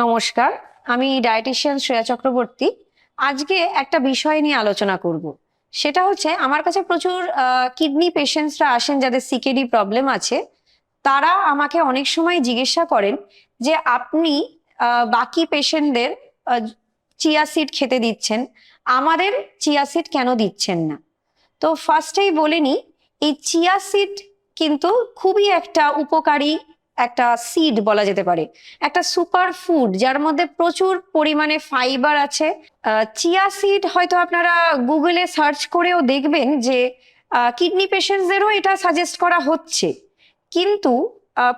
নমস্কার, আমি ডায়েটিশিয়ান শ্রেয়া চক্রবর্তী। আজকে একটা বিষয় নিয়ে আলোচনা করব। সেটা হচ্ছে, আমার কাছে প্রচুর কিডনি পেশেন্টসরা আসেন যাদের সিকেডি প্রবলেম আছে। তারা আমাকে অনেক সময় জিজ্ঞাসা করেন যে, আপনি বাকি পেশেন্টদের চিয়া সিড খেতে দিচ্ছেন। আমাদের চিয়া সিড কেন দিচ্ছেন না? তো ফার্স্টেই বলে নিই, এই চিয়া সিড কিন্তু খুবই একটা উপকারী একটা সিড বলা যেতে পারে। একটা সুপার ফুড যার মধ্যে প্রচুর পরিমাণে ফাইবার আছে। চিয়া সিড হয়তো আপনারা গুগলে সার্চ করেও দেখবেন যে কিডনি পেশেন্টসদেরও এটা সাজেস্ট করা হচ্ছে। কিন্তু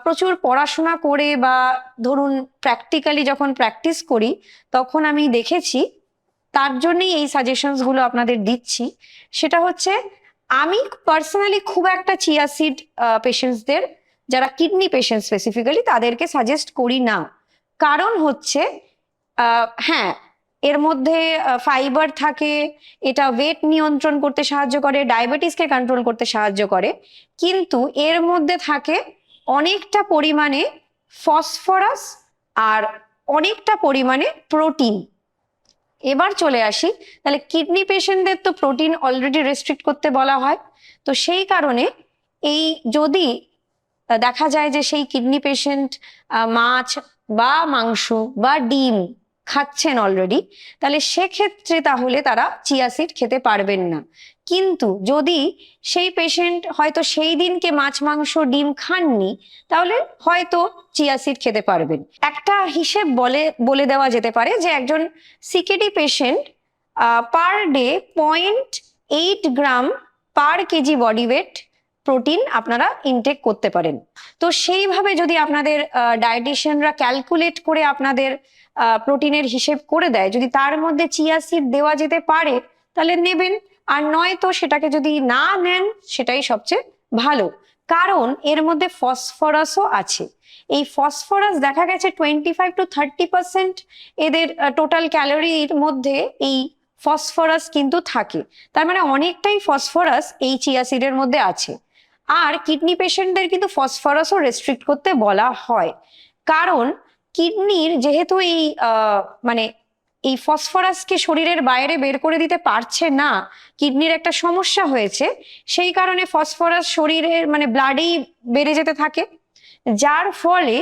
প্রচুর পড়াশোনা করে বা ধরুন প্র্যাকটিক্যালি যখন প্র্যাকটিস করি, তখন আমি দেখেছি, তার জন্যই এই সাজেশনসগুলো আপনাদের দিচ্ছি। সেটা হচ্ছে, আমি পার্সোনালি খুব একটা চিয়া সিড পেশেন্টসদের যারা কিডনি পেশেন্ট স্পেসিফিক্যালি তাদেরকে সাজেস্ট করি না। কারণ হচ্ছে হ্যাঁ এর মধ্যে ফাইবার থাকে, এটা ওয়েট নিয়ন্ত্রণ করতে সাহায্য করে ডায়াবেটিসকে কন্ট্রোল করতে সাহায্য করে। কিন্তু এর মধ্যে থাকে অনেকটা পরিমাণে ফসফরাস আর অনেকটা পরিমাণে প্রোটিন এবার চলে আসি, তাহলে কিডনি পেশেন্টদের তো প্রোটিন অলরেডি রেস্ট্রিক্ট করতে বলা হয়। তো সেই কারণে এই যদি দেখা যায় যে সেই কিডনি পেশেন্ট মাছ বা মাংস বা ডিম খাচ্ছেন অলরেডি তাহলে সেক্ষেত্রে তাহলে তারা চিয়া সিড খেতে পারবেন না। কিন্তু যদি সেই পেশেন্ট হয়তো সেই দিনকে মাছ, মাংস, ডিম খাননি, তাহলে হয়তো চিয়া সিড খেতে পারবেন। একটা হিসেব বলে বলে দেওয়া যেতে পারে যে একজন CKD patient per day point eight gram per kg body weight protein আপনারা ইনটেক করতে পারেন। তো সেইভাবে যদি আপনাদের ডায়েটিশিয়ানরা ক্যালকুলেট করে আপনাদের প্রোটিনের হিসেব করে দেয়, যদি তার মধ্যে চিয়া সিড দেওয়া যেতে পারে, তাহলে নেবেন। আর নয় তো সেটাকে যদি না নেন, সেটাই সবচেয়ে ভালো। কারণ এর মধ্যে ফসফরাসও আছে। এই ফসফরাস দেখা গেছে twenty five to thirty percent এদের টোটাল ক্যালোরির মধ্যে এই ফসফরাস কিন্তু থাকে। তার মানে অনেকটাই ফসফরাস এই চিয়া সিডের মধ্যে আছে। আর কিডনি পেশেন্টদের কিন্তু ফসফরাসও রেস্ট্রিক্ট করতে বলা হয়। কারণ কিডনির যেহেতু এই মানে এই ফসফরাসকে শরীরের বাইরে বের করে দিতে পারছে না, কিডনির একটা সমস্যা হয়েছে, সেই কারণে ফসফরাস শরীরের মানে ব্লাডেই বেড়ে যেতে থাকে। যার ফলে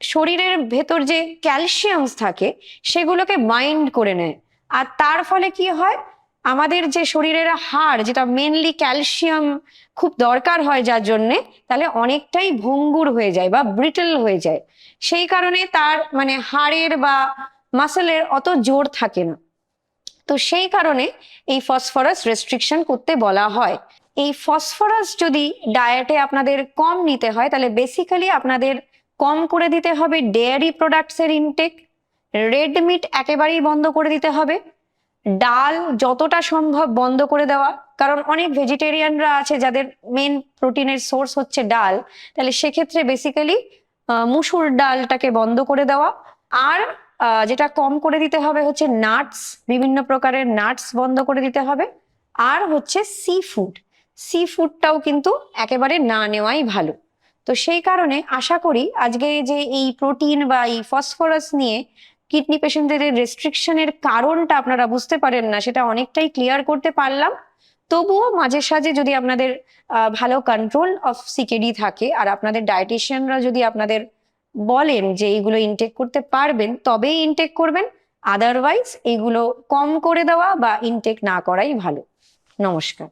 শরীরের ভেতর যে ক্যালসিয়ামস থাকে, সেগুলোকে মাইন্ড করে নেয়। আর তার ফলে কি হয়? আমাদের যে শরীরের হাড়, যেটা মেনলি ক্যালসিয়াম খুব দরকার হয় যার জন্যে, তাহলে অনেকটাই ভঙ্গুর হয়ে যায় বা ব্রিটল হয়ে যায়। সেই কারণে তার মানে হাড়ের বা মাসেলের অত জোর থাকে না। তো সেই কারণে এই ফসফরাস রেস্ট্রিকশন করতে বলা হয়। এই ফসফরাস যদি ডায়েটে আপনাদের কম নিতে হয়, তাহলে বেসিক্যালি আপনাদের কম করে দিতে হবে ডেয়ারি প্রোডাক্টসের ইনটেক রেড মিট একেবারেই বন্ধ করে দিতে হবে। ডাল যতটা সম্ভব বন্ধ করে দেওয়া। কারণ অনেক ভেজিটেরিয়ানরা আছে যাদের মেন প্রোটিনের সোর্স হচ্ছে ডাল। তাহলে সেক্ষেত্রে বেসিক্যালি মুসুর ডালটাকে বন্ধ করে দেওয়া। আর যেটা কম করে দিতে হবে হচ্ছে নাটস বিভিন্ন প্রকারের নাটস বন্ধ করে দিতে হবে। আর হচ্ছে সি ফুড সি ফুডটাও কিন্তু একেবারে না নেওয়াই ভালো। তো সেই কারণে আশা করি আজকে যে এই প্রোটিন বা এই ফসফরাস নিয়ে কিডনি পেশেন্টদের রেস্ট্রিকশনের কারণটা আপনারা বুঝতে পারেন না, সেটা অনেকটাই ক্লিয়ার করতে পারলাম। তবুও মাঝে সাঝে যদি আপনাদের ভালো কন্ট্রোল অফ সিকেডি থাকে, আর আপনাদের ডায়েটিশিয়ানরা যদি আপনাদের বলেন যে এইগুলো ইনটেক করতে পারবেন, তবেই ইনটেক করবেন। আদারওয়াইজ এইগুলো কম করে দেওয়া বা ইনটেক না করাই ভালো। নমস্কার।